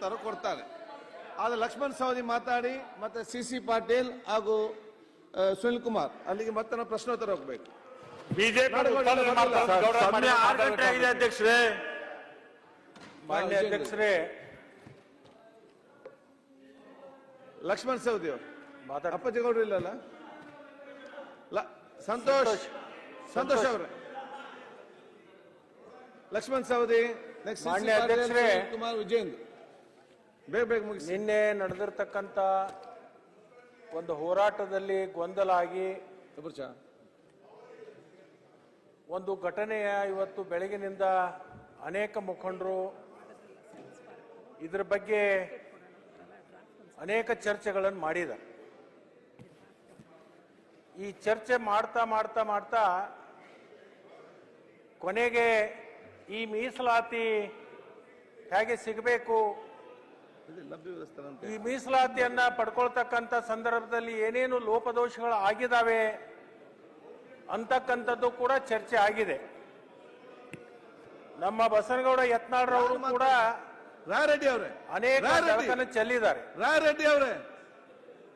ತರ ಕೊಡ್ತಾರೆ ಆದ್ರೆ ಲಕ್ಷ್ಮಣ್ ಸವದಿ ಮಾತಾಡಿ ಮತ್ತೆ ಸಿ ಸಿ ಪಾಟೀಲ್ ಹಾಗೂ ಸುನಿಲ್ ಕುಮಾರ್ ಅಲ್ಲಿಗೆ ಮತ್ತೆ ನಾವು ಪ್ರಶ್ನೋತ್ತರ ಹೋಗ್ಬೇಕು. ಬಿಜೆಪಿ ಆರು ಗಂಟೆ ಆಗಿದೆ ಅಧ್ಯಕ್ಷರೇ. ಮಾನ್ಯ ಅಧ್ಯಕ್ಷರೇ. ಲಕ್ಷ್ಮಣ್ ಸವದಿ ಅವರು. ಮಾತಾಡ ಅಪ್ಪಾಜಿ ಗೌಡ್ರು ಇಲ್ಲಲ್ಲ? ಲ- ಸಂತೋಷ್. ಸಂತೋಷ್. ಅವರೇ. ಲಕ್ಷ್ಮಣ್ ಸವದಿ ನೆಕ್ಸ್ಟ್ ಮಾನ್ಯ ಅಧ್ಯಕ್ಷರೇ. ಕುಮಾರ್ ವಿಜೇಂದ್ರ. ಬೇಗ ಬೇಗ ಮುಗಿಸಿ ನಿನ್ನೆ ನಡೆದಿರ್ತಕ್ಕಂಥ ಒಂದು ಹೋರಾಟದಲ್ಲಿ ಗೊಂದಲ ಆಗಿ. ಒಂದು ಘಟನೆಯ ಇವತ್ತು ಬೆಳಗಿನಿಂದ ಅನೇಕ ಮುಖಂಡರು ಇದರ ಬಗ್ಗೆ ಅನೇಕ ಚರ್ಚೆಗಳನ್ನು ಮಾಡಿದ ಈ ಚರ್ಚೆ ಮಾಡ್ತಾ ಮಾಡ್ತಾ ಮಾಡ್ತಾ ಕೊನೆಗೆ ಈ ಮೀಸಲಾತಿ ಹೇಗೆ ಸಿಗಬೇಕು ಇದು ಲಭ್ಯ ವ್ಯವಸ್ಥೆ ಅಂತ ಈ ಮೀಸಲಾತಿಯನ್ನ ಪಡ್ಕೊಳ್ತಕ್ಕಂಥ ಸಂದರ್ಭದಲ್ಲಿ ಏನೇನು ಲೋಪದೋಷಗಳು ಆಗಿದಾವೆ ಅಂತಕ್ಕಂಥದ್ದು ಕೂಡ ಚರ್ಚೆ ಆಗಿದೆ. ನಮ್ಮ ಬಸನಗೌಡ ಯತ್ನಾಳ್ರವರು ಕೂಡ ರಾಯರೆಡ್ಡಿ ಅವರೇ. ಅನೇಕ ಚೆಲ್ಲಿದ್ದಾರೆ. ರಾಯರೆಡ್ಡಿ ಅವರೇ.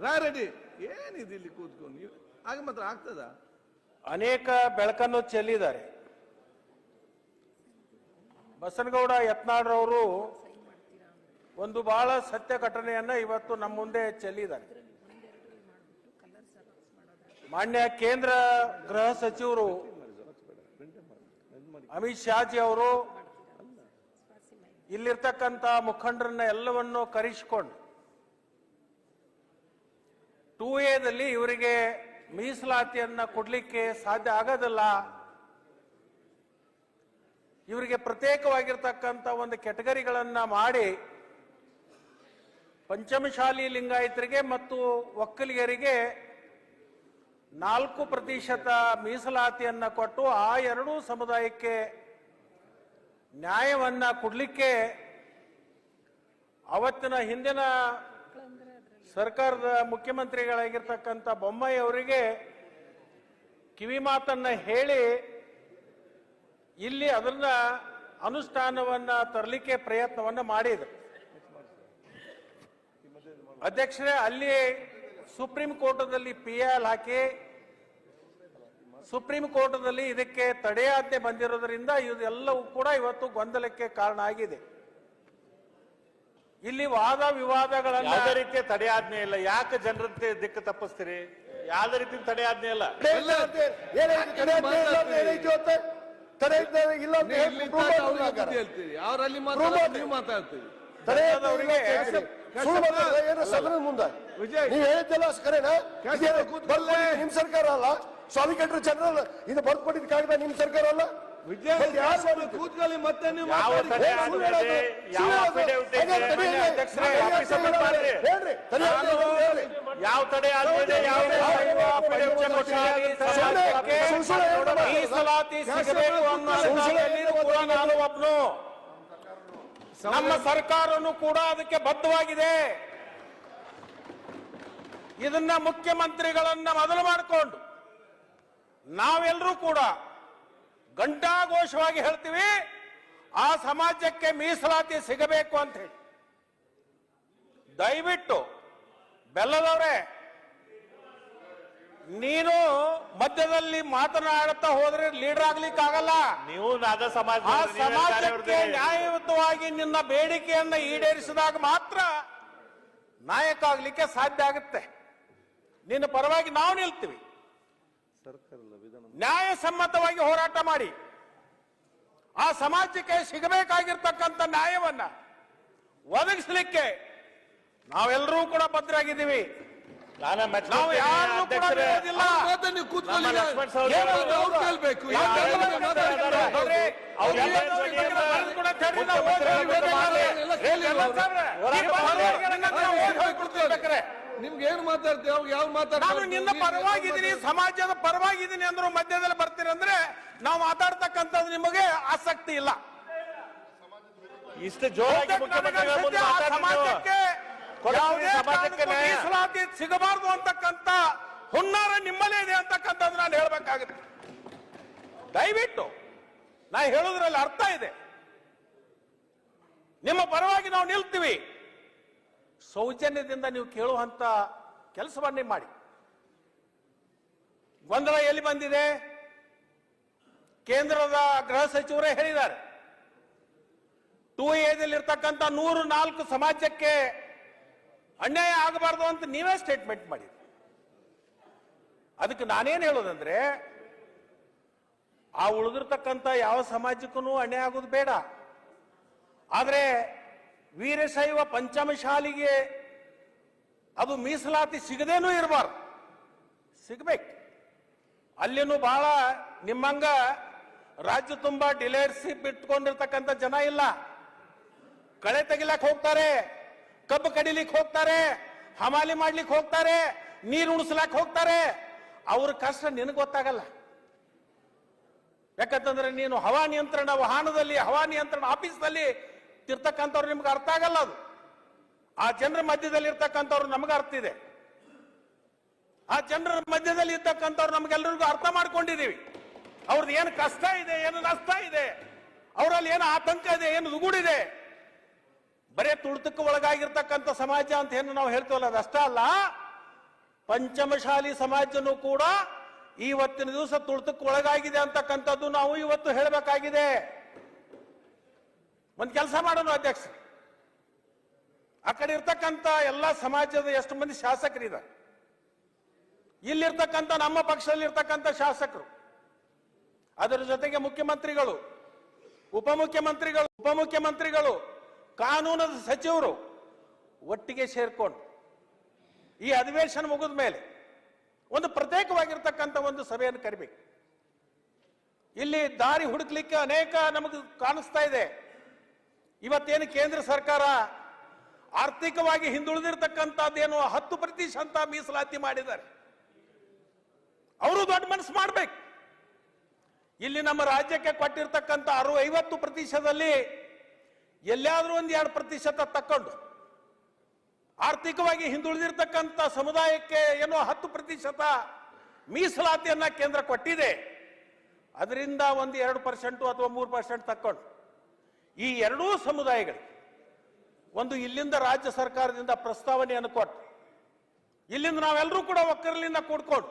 ರಾಯರೆಡ್ಡಿ ಏನಿದೆ ಇಲ್ಲಿ ಕೂತ್ಕೊಂಡು? ನೀವು ಆಗ ಮಾತ್ರ ಆಗ್ತದ? ಅನೇಕ ಬೆಳಕನ್ನು ಚೆಲ್ಲಿದ್ದಾರೆ. ಬಸನಗೌಡ ಯತ್ನಾಳ್ರವರು ಒಂದು ಬಹಳ ಸತ್ಯ ಘಟನೆಯನ್ನ ಇವತ್ತು ನಮ್ಮ ಮುಂದೆ ಚೆಲ್ಲಿದ್ದಾರೆ. ಮಾನ್ಯ ಕೇಂದ್ರ ಗೃಹ ಸಚಿವರು ಅಮಿತ್ ಶಾಜಿ ಅವರು ಇಲ್ಲಿರ್ತಕ್ಕಂಥ ಮುಖಂಡರನ್ನ ಎಲ್ಲವನ್ನೂ ಕರೆಸಿಕೊಂಡು ಟೂ ಎದಲ್ಲಿ ಇವರಿಗೆ ಮೀಸಲಾತಿಯನ್ನ ಕೊಡ್ಲಿಕ್ಕೆ ಸಾಧ್ಯ ಆಗೋದಿಲ್ಲ, ಇವರಿಗೆ ಪ್ರತ್ಯೇಕವಾಗಿರ್ತಕ್ಕಂಥ ಒಂದು ಕೆಟಗರಿಗಳನ್ನ ಮಾಡಿ ಪಂಚಮಶಾಲಿ ಲಿಂಗಾಯತರಿಗೆ ಮತ್ತು ಒಕ್ಕಲಿಗರಿಗೆ ನಾಲ್ಕು ಪ್ರತಿಶತ ಮೀಸಲಾತಿಯನ್ನು ಕೊಟ್ಟು ಆ ಎರಡೂ ಸಮುದಾಯಕ್ಕೆ ನ್ಯಾಯವನ್ನು ಕೊಡಲಿಕ್ಕೆ ಅವತ್ತಿನ ಹಿಂದಿನ ಸರ್ಕಾರದ ಮುಖ್ಯಮಂತ್ರಿಗಳಾಗಿರ್ತಕ್ಕಂಥ ಬೊಮ್ಮಾಯಿ ಅವರಿಗೆ ಕಿವಿ ಮಾತನ್ನ ಹೇಳಿ ಇಲ್ಲಿ ಅದನ್ನ ಅನುಷ್ಠಾನವನ್ನ ತರಲಿಕ್ಕೆ ಪ್ರಯತ್ನವನ್ನ ಮಾಡಿದ್ರು. ಅಧ್ಯಕ್ಷರೇ ಅಲ್ಲಿ ಸುಪ್ರೀಂ ಕೋರ್ಟದಲ್ಲಿ ಪಿ ಎಲ್ ಹಾಕಿ ಸುಪ್ರೀಂ ಕೋರ್ಟದಲ್ಲಿ ಇದಕ್ಕೆ ತಡೆಯಾಜ್ಞೆ ಬಂದಿರೋದ್ರಿಂದ ಇದೆಲ್ಲವೂ ಕೂಡ ಇವತ್ತು ಗೊಂದಲಕ್ಕೆ ಕಾರಣ ಆಗಿದೆ. ಇಲ್ಲಿ ವಾದ ವಿವಾದಗಳನ್ನು ಯಾವುದೇ ರೀತಿಯ ತಡೆಯಾಜ್ಞೆ ಇಲ್ಲ. ಯಾಕೆ ಜನರ ದಿಕ್ಕು ತಪ್ಪಿಸ್ತೀರಿ? ಯಾವುದೇ ರೀತಿ ತಡೆಯಾಜ್ಞೆ ಇಲ್ಲ ಹೇಳ್ತೀರಿ. ಅವ್ರಲ್ಲಿ ಮಾತಾಡೋದು ಏನೋ ಸದನ ಮುಂದೆ. ನೀವ್ ಹೇಳಿದ್ದೆಲ್ಲ ಕರೆನಾ? ನಿಮ್ ಸರ್ಕಾರ ಅಲ್ಲ? ಸಾಲಿಕೇಟರ್ ಜನರಲ್ ಇದು ಬರ್ಕೊಟ್ಟಿದ್ ಕಾಗದ ನಿಮ್ ಸರ್ಕಾರ ಅಲ್ಲ? ಕೂತ್ಕೊಳ್ಳಿ ಮತ್ತೆ ನೀವು ಯಾವ. ತಡೆ ಸುಳ್ಳು? ಯಾವ ಸುಳ್ಳು ಸುಳ್ಳು ಸುಳ್ಳು. ಮೀಸಲಾತಿ ಸಿಗಬೇಕು ಅನ್ನೋ ನಾನು ಒಬ್ನು. ನಮ್ಮ ಸರ್ಕಾರನು ಕೂಡ ಅದಕ್ಕೆ ಬದ್ಧವಾಗಿದೆ. ಇದನ್ನ ಮುಖ್ಯಮಂತ್ರಿಗಳನ್ನ ಮೊದಲು ಮಾಡಿಕೊಂಡು ನಾವೆಲ್ಲರೂ ಕೂಡ ಘಂಟಾಘೋಷವಾಗಿ ಹೇಳ್ತೀವಿ ಆ ಸಮಾಜಕ್ಕೆ ಮೀಸಲಾತಿ ಸಿಗಬೇಕು ಅಂತ ಹೇಳಿ. ದಯವಿಟ್ಟು ಬೆಲ್ಲದವ್ರೆ ನೀನು ಮಧ್ಯದಲ್ಲಿ ಮಾತನಾಡುತ್ತಾ ಹೋದ್ರೆ ಲೀಡರ್ ಆಗ್ಲಿಕ್ಕೆ ಆಗಲ್ಲ ನೀವು ನಾದ ಸಮಾಜ ಆ ಸಮಾಜಕ್ಕೆ ನ್ಯಾಯಯುತವಾಗಿ ನಿನ್ನ ಬೇಡಿಕೆಯನ್ನ ಈಡೇರಿಸಿದಾಗ ಮಾತ್ರ ನಾಯಕ ಆಗ್ಲಿಕ್ಕೆ ಸಾಧ್ಯ ಆಗುತ್ತೆ. ನಿನ್ನ ಪರವಾಗಿ ನಾವು ನಿಲ್ತೀವಿ. ನ್ಯಾಯಸಮ್ಮತವಾಗಿ ಹೋರಾಟ ಮಾಡಿ. ಆ ಸಮಾಜಕ್ಕೆ ಸಿಗಬೇಕಾಗಿರ್ತಕ್ಕಂಥ ನ್ಯಾಯವನ್ನ ಒದಗಿಸಲಿಕ್ಕೆ ನಾವೆಲ್ಲರೂ ಕೂಡ ಭದ್ರಾಗಿದ್ದೀವಿ ನಾನು ನಾವು ಯಾರನ್ನೂ ಕೂಡ ಅಧ್ಯಕ್ಷರೇ ಬಿಡೋದಿಲ್ಲ. ಮತ್ತೆ ನೀವು ಕೂತ್ಕೊಳ್ಳಿ ನಮ್ಮ ಲಕ್ಷ್ಮಣ್ ಸವದಿ ಏನು ಅವರು- ಅವ್ರು ಕೇಳ್ಬೇಕು ಮಾತಾಡ್ತಾರೆ? ಮಾತಾಡ್ತಾರೆ? ಅವ್ರು ಬಗ್ಗೆ ಬರೆದು ಕೂಡ ನಾವು ಸಾಬ್ರೆ, ಈ ನಾವು. ನಿಮ್ಗೆ ಮಾತಾಡ್ತೀವಿ ಅವಾಗ ಯಾವ ನಾನು ಮಾತಾಡ್ತಾರೆ ನಿನ್ನ ಪರವಾಗಿದ್ದೀನಿ ಸಮಾಜದ ಪರವಾಗಿದ್ದೀನಿ ಅಂದ್ರು ಮಧ್ಯದಲ್ಲಿ ಬರ್ತೀರಿ ಅಂದ್ರೆ ನಾವು ಮಾತಾಡ್ತಕ್ಕಂಥದ್ದು ನಿಮಗೆ ಆಸಕ್ತಿ ಇಲ್ಲ ಇಷ್ಟು ಜೋರಾಗಿ ಮುಖ್ಯಮಂತ್ರಿಗಳ ಮುಂದೆ ಸಮಾಜಕ್ಕೆ ಯಾವುದೇ ಸಮಾಜಕ್ಕೆ. ಮೀಸಲಾತಿ ಸಿಗಬಾರದು ಅಂತಕ್ಕಂಥ ಹುನ್ನಾರ ನಿಮ್ಮಲ್ಲೇ ಇದೆ ಅಂತಕ್ಕಂಥದ್ದು ನಾನು ಹೇಳಬೇಕಾಗುತ್ತೆ ದಯವಿಟ್ಟು ನಾ ಹೇಳೋದ್ರಲ್ಲಿ ಅರ್ಥ ಇದೆ. ನಿಮ್ಮ ಪರವಾಗಿ ನಾವು ನಿಲ್ತೀವಿ. ಸೌಜನ್ಯದಿಂದ ನೀವು ಕೇಳುವಂತ ಕೆಲಸವನ್ನೇ ಮಾಡಿ. ಗೊಂದಲ ಎಲ್ಲಿ ಬಂದಿದೆ? ಕೇಂದ್ರದ ಗೃಹ ಸಚಿವರೇ ಹೇಳಿದ್ದಾರೆ. ಟೂ ಎದಲ್ಲಿರ್ತಕ್ಕಂಥ ನೂರು ನಾಲ್ಕು ಸಮಾಜಕ್ಕೆ ಅನ್ಯಾಯ ಆಗಬಾರ್ದು ಅಂತ ನೀವೇ ಸ್ಟೇಟ್ಮೆಂಟ್ ಮಾಡಿ ಅದಕ್ಕೆ ನಾನೇನು ಹೇಳೋದಂದ್ರೆ, ಆ ಉಳಿದಿರ್ತಕ್ಕಂಥ ಯಾವ ಸಮಾಜಕ್ಕೂ ಅನ್ಯಾಯ ಆಗೋದು ಬೇಡ. ಆದರೆ ವೀರಶೈವ ಪಂಚಮಶಾಲಿಗೆ ಅದು ಮೀಸಲಾತಿ ಸಿಗದೇನೂ ಇರಬಾರ್ದು. ಸಿಗಬೇಕು. ಅಲ್ಲಿನೂ ಬಹಳ ನಿಮ್ಮಂಗ ರಾಜ್ಯ ತುಂಬಾ ಡಿಲೇರ್ಶಿಪ್ ಬಿಟ್ಕೊಂಡಿರ್ತಕ್ಕಂಥ ಜನ ಇಲ್ಲ. ಕಳೆ ತೆಗಿಲಕ್ಕೆ ಹೋಗ್ತಾರೆ. ಕಬ್ಬು ಕಡಿಲಿಕ್ಕೆ ಹೋಗ್ತಾರೆ, ಹಮಾಲಿ ಮಾಡ್ಲಿಕ್ಕೆ ಹೋಗ್ತಾರೆ, ನೀರು ಉಣಿಸ್ಲಾಕ್ ಹೋಗ್ತಾರೆ. ಅವ್ರ ಕಷ್ಟ ನಿನಗೆ ಗೊತ್ತಾಗಲ್ಲ. ಯಾಕಂತಂದ್ರೆ ನೀನು ಹವಾ ನಿಯಂತ್ರಣ, ವಾಹನದಲ್ಲಿ ಹವಾ ನಿಯಂತ್ರಣ, ಆಫೀಸ್ನಲ್ಲಿ ಇರ್ತಕ್ಕಂಥವ್ರು ನಿಮ್ಗೆ ಅರ್ಥ ಆಗಲ್ಲ ಅದು. ಆ ಜನರ ಮಧ್ಯದಲ್ಲಿ ಇರ್ತಕ್ಕಂಥವ್ರು ನಮ್ಗೆ ಅರ್ಥ ಇದೆ. ಆ ಜನರ ಮಧ್ಯದಲ್ಲಿ ಇರ್ತಕ್ಕಂಥವ್ರು ನಮ್ಗೆಲ್ಲರಿಗೂ ಅರ್ಥ ಮಾಡ್ಕೊಂಡಿದೀವಿ ಅವ್ರದ್ದು ಏನು ಕಷ್ಟ ಇದೆ, ಏನು ನಷ್ಟ ಇದೆ, ಅವರಲ್ಲಿ ಏನು ಆತಂಕ ಇದೆ, ಏನು ದುಗುಡಿದೆ ಬರೇ ತುಳಿತಕ್ಕೆ ಒಳಗಾಗಿರ್ತಕ್ಕಂಥ ಸಮಾಜ ಅಂತ ಏನು ನಾವು ಹೇಳ್ತೇವಲ್ಲ ಅದಷ್ಟೇ ಅಲ್ಲ. ಪಂಚಮಶಾಲಿ ಸಮಾಜನೂ ಕೂಡ ಇವತ್ತಿನ ದಿವಸ ತುಳಿತಕ್ಕೆ ಒಳಗಾಗಿದೆ ಅಂತಕ್ಕಂಥದ್ದು ನಾವು ಇವತ್ತು ಹೇಳಬೇಕಾಗಿದೆ. ಒಂದು ಕೆಲಸ ಮಾಡೋಣ ಅಧ್ಯಕ್ಷ. ಆ ಕಡೆ ಇರ್ತಕ್ಕಂಥ ಎಲ್ಲ ಸಮಾಜದ ಎಷ್ಟು ಮಂದಿ ಶಾಸಕರಿದ್ದಾರೆ? ಇಲ್ಲಿರ್ತಕ್ಕಂಥ ನಮ್ಮ ಪಕ್ಷದಲ್ಲಿ ಇರ್ತಕ್ಕಂಥ ಶಾಸಕರು, ಅದರ ಜೊತೆಗೆ ಮುಖ್ಯಮಂತ್ರಿಗಳು, ಉಪಮುಖ್ಯಮಂತ್ರಿಗಳು ಉಪಮುಖ್ಯಮಂತ್ರಿಗಳು ಕಾನೂನದ ಸಚಿವರು ಒಟ್ಟಿಗೆ ಸೇರ್ಕೊಂಡು ಈ ಅಧಿವೇಶನ ಮುಗಿದ ಮೇಲೆ ಒಂದು ಪ್ರತ್ಯೇಕವಾಗಿರ್ತಕ್ಕಂಥ ಒಂದು ಸಭೆಯನ್ನು ಕರಿಬೇಕು. ಇಲ್ಲಿ ದಾರಿ ಹುಡುಕ್ಲಿಕ್ಕೆ ಅನೇಕ ನಮಗೆ ಕಾಣಿಸ್ತಾ ಇದೆ. ಇವತ್ತೇನು ಕೇಂದ್ರ ಸರ್ಕಾರ ಆರ್ಥಿಕವಾಗಿ ಹಿಂದುಳಿದಿರ್ತಕ್ಕಂಥದ್ದೇನು ಹತ್ತು ಪ್ರತಿಶತ ಮೀಸಲಾತಿ ಮಾಡಿದ್ದಾರೆ. ಅವರು ದೊಡ್ಡ ಮನಸ್ಸು ಮಾಡ್ಬೇಕು. ಇಲ್ಲಿ ನಮ್ಮ ರಾಜ್ಯಕ್ಕೆ ಕೊಟ್ಟಿರ್ತಕ್ಕಂಥ ಅರು ಐವತ್ತು ಪ್ರತಿಶತದಲ್ಲಿ ಎಲ್ಲಾದ್ರೂ ಒಂದು ಎರಡು ಪ್ರತಿಶತ ತಕ್ಕೊಂಡು, ಆರ್ಥಿಕವಾಗಿ ಹಿಂದುಳಿದಿರ್ತಕ್ಕಂಥ ಸಮುದಾಯಕ್ಕೆ ಏನೋ ಹತ್ತು ಪ್ರತಿಶತ ಮೀಸಲಾತಿಯನ್ನ ಕೇಂದ್ರ ಕೊಟ್ಟಿದೆ, ಅದರಿಂದ ಒಂದು ಎರಡು ಪರ್ಸೆಂಟು ಅಥವಾ ಮೂರು ಪರ್ಸೆಂಟ್ ತಕ್ಕೊಂಡು, ಈ ಎರಡೂ ಸಮುದಾಯಗಳಿಗೆ ಒಂದು ಇಲ್ಲಿಂದ ರಾಜ್ಯ ಸರ್ಕಾರದಿಂದ ಪ್ರಸ್ತಾವನೆಯನ್ನು ಕೊಟ್ಟು, ಇಲ್ಲಿಂದ ನಾವೆಲ್ಲರೂ ಕೂಡ ಒಕ್ಕರಲಿಂದ ಕೂಡ್ಕೊಂಡು,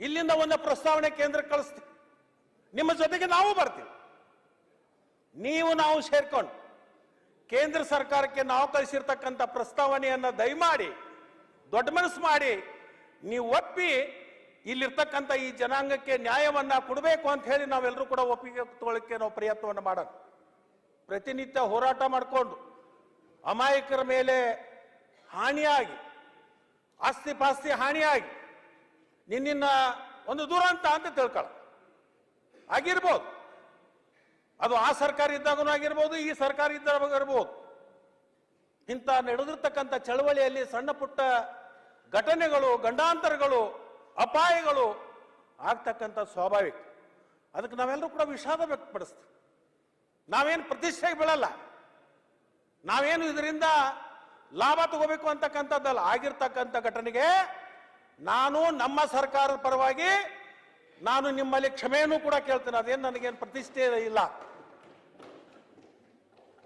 ಇಲ್ಲಿಂದ ಒಂದು ಪ್ರಸ್ತಾವನೆ ಕೇಂದ್ರ ಕಳಿಸ್ತೀವಿ. ನಿಮ್ಮ ಜೊತೆಗೆ ನಾವು ಬರ್ತೀವಿ. ನೀವು ನಾವು ಸೇರ್ಕೊಂಡು ಕೇಂದ್ರ ಸರ್ಕಾರಕ್ಕೆ ನಾವು ಕಳಿಸಿರ್ತಕ್ಕಂಥ ಪ್ರಸ್ತಾವನೆಯನ್ನು ದಯಮಾಡಿ, ದೊಡ್ಡ ಮನಸ್ಸು ಮಾಡಿ, ನೀವು ಒಪ್ಪಿ ಇಲ್ಲಿರ್ತಕ್ಕಂಥ ಈ ಜನಾಂಗಕ್ಕೆ ನ್ಯಾಯವನ್ನ ಕೊಡಬೇಕು ಅಂತ ಹೇಳಿ ನಾವೆಲ್ಲರೂ ಕೂಡ ಒಪ್ಪಿಗೆ ತಗೊಳ್ಳಿಕ್ಕೆ ನಾವು ಪ್ರಯತ್ನವನ್ನು ಮಾಡೋಣ. ಪ್ರತಿನಿತ್ಯ ಹೋರಾಟ ಮಾಡಿಕೊಂಡು ಅಮಾಯಕರ ಮೇಲೆ ಹಾನಿಯಾಗಿ ಆಸ್ತಿ ಪಾಸ್ತಿ ಹಾನಿಯಾಗಿ ನಿನ್ನ ಒಂದು ದುರಂತ ಅಂತ ತಿಳ್ಕೊಳ್ಳ ಆಗಿರ್ಬೋದು. ಅದು ಆ ಸರ್ಕಾರ ಇದ್ದಾಗೂ ಆಗಿರ್ಬೋದು, ಈ ಸರ್ಕಾರ ಇದ್ದಾಗ ಇರ್ಬೋದು. ಇಂಥ ನಡೆದಿರ್ತಕ್ಕಂಥ ಚಳವಳಿಯಲ್ಲಿ ಸಣ್ಣ ಪುಟ್ಟ ಘಟನೆಗಳು, ಗಂಡಾಂತರಗಳು, ಅಪಾಯಗಳು ಆಗ್ತಕ್ಕಂಥ ಸ್ವಾಭಾವಿಕ. ಅದಕ್ಕೆ ನಾವೆಲ್ಲರೂ ಕೂಡ ವಿಷಾದ ವ್ಯಕ್ತಪಡಿಸ್ತೀವಿ. ನಾವೇನು ಪ್ರತಿಷ್ಠೆಗೆ ಬೀಳಲ್ಲ. ನಾವೇನು ಇದರಿಂದ ಲಾಭ ತಗೋಬೇಕು ಅಂತಕ್ಕಂಥದ್ದಲ್ಲ. ಆಗಿರ್ತಕ್ಕಂಥ ಘಟನೆಗೆ ನಾನು ನಮ್ಮ ಸರ್ಕಾರದ ಪರವಾಗಿ ನಾನು ನಿಮ್ಮಲ್ಲಿ ಕ್ಷಮೆಯನ್ನು ಕೂಡ ಕೇಳ್ತೇನೆ. ಅದೇನು ನನಗೇನು ಪ್ರತಿಷ್ಠೆ ಇಲ್ಲ.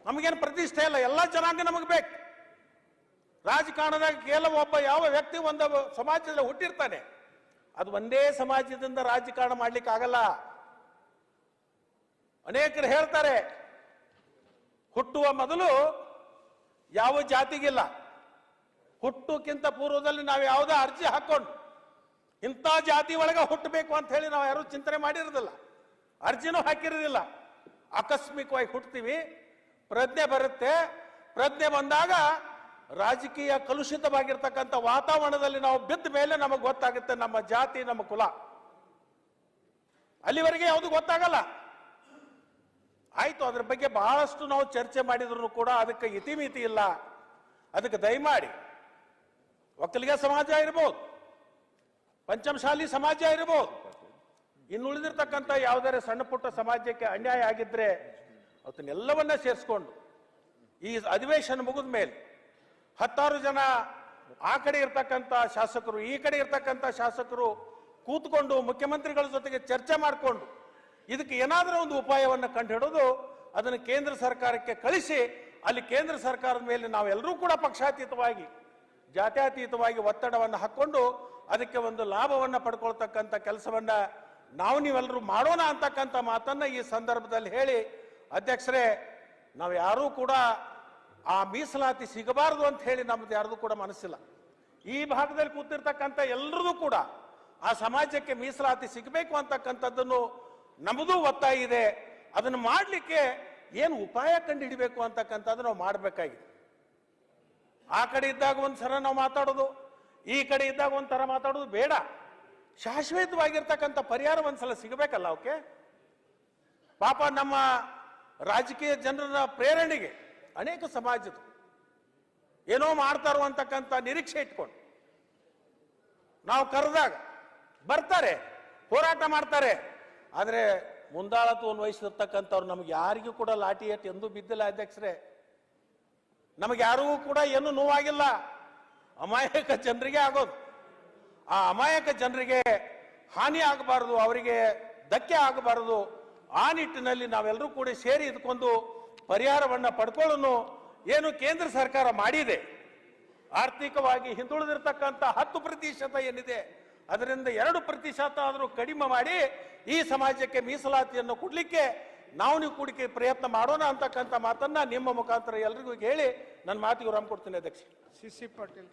ನಮಗೇನು ಪ್ರತಿಷ್ಠೆ ಇಲ್ಲ, ಎಲ್ಲ ಜನಾಂಗ ನಮಗೆ ಬೇಕು. ರಾಜಕಾರಣದಾಗ ಕೇವಲ ಒಬ್ಬ ಯಾವ ವ್ಯಕ್ತಿ ಒಂದು ಸಮಾಜದಲ್ಲಿ ಹುಟ್ಟಿರ್ತಾನೆ, ಅದು ಒಂದೇ ಸಮಾಜದಿಂದ ರಾಜಕಾರಣ ಮಾಡ್ಲಿಕ್ಕೆ ಆಗಲ್ಲ. ಅನೇಕರು ಹೇಳ್ತಾರೆ, ಹುಟ್ಟುವ ಮೊದಲು ಯಾವ ಜಾತಿಗಿಲ್ಲ ಹುಟ್ಟುಕ್ಕಿಂತ ಪೂರ್ವದಲ್ಲಿ ನಾವು ಯಾವುದೇ ಅರ್ಜಿ ಹಾಕೊಂಡು ಇಂಥ ಜಾತಿ ಒಳಗೆ ಹುಟ್ಟಬೇಕು ಅಂತ ಹೇಳಿ ನಾವು ಯಾರು ಚಿಂತನೆ ಮಾಡಿರೋದಿಲ್ಲ. ಅರ್ಜಿನೂ ಹಾಕಿರೋದಿಲ್ಲ. ಆಕಸ್ಮಿಕವಾಗಿ ಹುಟ್ತೀವಿ ಪ್ರಜ್ಞೆ ಬರುತ್ತೆ. ಪ್ರಜ್ಞೆ ಬಂದಾಗ ರಾಜಕೀಯ ಕಲುಷಿತವಾಗಿರ್ತಕ್ಕಂಥ ವಾತಾವರಣದಲ್ಲಿ ನಾವು ಬಿದ್ದ ಮೇಲೆ ನಮಗೆ ಗೊತ್ತಾಗುತ್ತೆ ನಮ್ಮ ಜಾತಿ, ನಮ್ಮ ಕುಲ. ಅಲ್ಲಿವರೆಗೆ ಯಾವುದು ಗೊತ್ತಾಗಲ್ಲ. ಆಯಿತು, ಅದ್ರ ಬಗ್ಗೆ ಬಹಳಷ್ಟು ನಾವು ಚರ್ಚೆ ಮಾಡಿದ್ರು ಕೂಡ ಅದಕ್ಕೆ ಇತಿಮಿತಿ ಇಲ್ಲ. ಅದಕ್ಕೆ ದಯಮಾಡಿ. ಒಕ್ಕಲಿಗ ಸಮಾಜ ಇರ್ಬೋದು. ಪಂಚಮಶಾಲಿ ಸಮಾಜ ಇರ್ಬೋದು. ಇನ್ನುಳಿದಿರ್ತಕ್ಕಂಥ ಯಾವುದಾರೆ ಸಣ್ಣ ಪುಟ್ಟ ಸಮಾಜಕ್ಕೆ ಅನ್ಯಾಯ ಆಗಿದ್ರೆ ಅವತ್ತನ್ನೆಲ್ಲವನ್ನ ಸೇರಿಸ್ಕೊಂಡು ಈ ಅಧಿವೇಶನ ಮುಗಿದ ಮೇಲೆ ಹತ್ತಾರು ಜನ ಆ ಕಡೆ ಇರ್ತಕ್ಕಂಥ ಶಾಸಕರು, ಈ ಕಡೆ ಇರ್ತಕ್ಕಂಥ ಶಾಸಕರು ಕೂತ್ಕೊಂಡು ಮುಖ್ಯಮಂತ್ರಿಗಳ ಜೊತೆಗೆ ಚರ್ಚೆ ಮಾಡಿಕೊಂಡು ಇದಕ್ಕೆ ಏನಾದರೂ ಒಂದು ಉಪಾಯವನ್ನು ಕಂಡುಹಿಡಿದು ಅದನ್ನು ಕೇಂದ್ರ ಸರ್ಕಾರಕ್ಕೆ ಕಳಿಸಿ, ಅಲ್ಲಿ ಕೇಂದ್ರ ಸರ್ಕಾರದ ಮೇಲೆ ನಾವೆಲ್ಲರೂ ಕೂಡ ಪಕ್ಷಾತೀತವಾಗಿ, ಜಾತ್ಯತೀತವಾಗಿ ಒತ್ತಡವನ್ನು ಹಾಕ್ಕೊಂಡು ಅದಕ್ಕೆ ಒಂದು ಲಾಭವನ್ನು ಪಡ್ಕೊಳ್ತಕ್ಕಂಥ ಕೆಲಸವನ್ನ ನಾವು ನೀವೆಲ್ಲರೂ ಮಾಡೋಣ ಅಂತಕ್ಕಂಥ ಮಾತನ್ನ ಈ ಸಂದರ್ಭದಲ್ಲಿ ಹೇಳಿ ಅಧ್ಯಕ್ಷರೇ, ನಾವು ಯಾರೂ ಕೂಡ ಆ ಮೀಸಲಾತಿ ಸಿಗಬಾರದು ಅಂತ ಹೇಳಿ ನಮ್ದು ಯಾರ್ದು ಕೂಡ ಮನಸ್ಸಿಲ್ಲ. ಈ ಭಾಗದಲ್ಲಿ ಕೂತಿರ್ತಕ್ಕಂಥ ಎಲ್ಲರದು ಕೂಡ ಆ ಸಮಾಜಕ್ಕೆ ಮೀಸಲಾತಿ ಸಿಗಬೇಕು ಅಂತಕ್ಕಂಥದ್ದನ್ನು ನಮ್ಮದು ಒತ್ತಾಯ ಇದೆ. ಅದನ್ನು ಮಾಡಲಿಕ್ಕೆ ಏನು ಉಪಾಯ ಕಂಡು ಹಿಡಿಬೇಕು ಅಂತಕ್ಕಂಥದ್ದು ನಾವು ಮಾಡಬೇಕಾಗಿದೆ. ಆ ಕಡೆ ಇದ್ದಾಗ ಒಂದು ಸರ ನಾವು ಮಾತಾಡೋದು, ಈ ಕಡೆ ಇದ್ದಾಗ ಒಂಥರ ಮಾತಾಡೋದು ಬೇಡ. ಶಾಶ್ವತವಾಗಿರ್ತಕ್ಕಂಥ ಪರಿಹಾರ ಒಂದ್ಸಲ ಸಿಗಬೇಕಲ್ಲ ಅವಕ್ಕೆ ಪಾಪ ನಮ್ಮ ರಾಜಕೀಯ ಜನರ ಪ್ರೇರಣೆಗೆ ಅನೇಕ ಸಮಾಜದ ಏನೋ ಮಾಡ್ತಾರೋ ಅಂತಕ್ಕಂಥ ನಿರೀಕ್ಷೆ ಇಟ್ಕೊಂಡು ನಾವು ಕರೆದಾಗ ಬರ್ತಾರೆ, ಹೋರಾಟ ಮಾಡ್ತಾರೆ. ಆದರೆ ಮುಂದಾಳತ್ವವನ್ನು ವಹಿಸಿರ್ತಕ್ಕಂಥವ್ರು ನಮ್ಗೆ ಯಾರಿಗೂ ಕೂಡ ಲಾಠಿ ಏಟ್ ಎಂದೂ ಬಿದ್ದಿಲ್ಲ ಅಧ್ಯಕ್ಷರೇ. ನಮಗೆ ಯಾರಿಗೂ ಕೂಡ ಏನು ನೋವಾಗಿಲ್ಲ. ಅಮಾಯಕ ಜನರಿಗೆ ಆಗೋದು. ಆ ಅಮಾಯಕ ಜನರಿಗೆ ಹಾನಿ ಆಗಬಾರದು, ಅವರಿಗೆ ಧಕ್ಕೆ ಆಗಬಾರದು. ಆ ನಿಟ್ಟಿನಲ್ಲಿ ನಾವೆಲ್ಲರೂ ಕೂಡ ಸೇರಿ ಇದಕ್ಕೊಂದು ಪರಿಹಾರವನ್ನು ಪಡ್ಕೊಳ್ಳೋನು ಏನು ಕೇಂದ್ರ ಸರ್ಕಾರ ಮಾಡಿದೆ. ಆರ್ಥಿಕವಾಗಿ ಹಿಂದುಳಿದಿರ್ತಕ್ಕಂಥ ಹತ್ತು ಪ್ರತಿಶತ ಏನಿದೆ ಅದರಿಂದ ಎರಡು ಪ್ರತಿಶತ ಆದರೂ ಕಡಿಮೆ ಮಾಡಿ ಈ ಸಮಾಜಕ್ಕೆ ಮೀಸಲಾತಿಯನ್ನು ಕೊಡಲಿಕ್ಕೆ ನಾವು ನೀವು ಕೂಡಿಕೆ ಪ್ರಯತ್ನ ಮಾಡೋಣ ಅಂತಕ್ಕಂಥ ಮಾತನ್ನ ನಿಮ್ಮ ಮುಖಾಂತರ ಎಲ್ರಿಗೂ ಹೇಳಿ ನನ್ನ ಮಾತಿಗೆ ರಾಮ್ ಕೊಡ್ತೀನಿ ಅಧ್ಯಕ್ಷ. ಸಿ ಸಿ ಪಾಟೀಲ್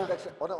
ಅಧ್ಯಕ್ಷ.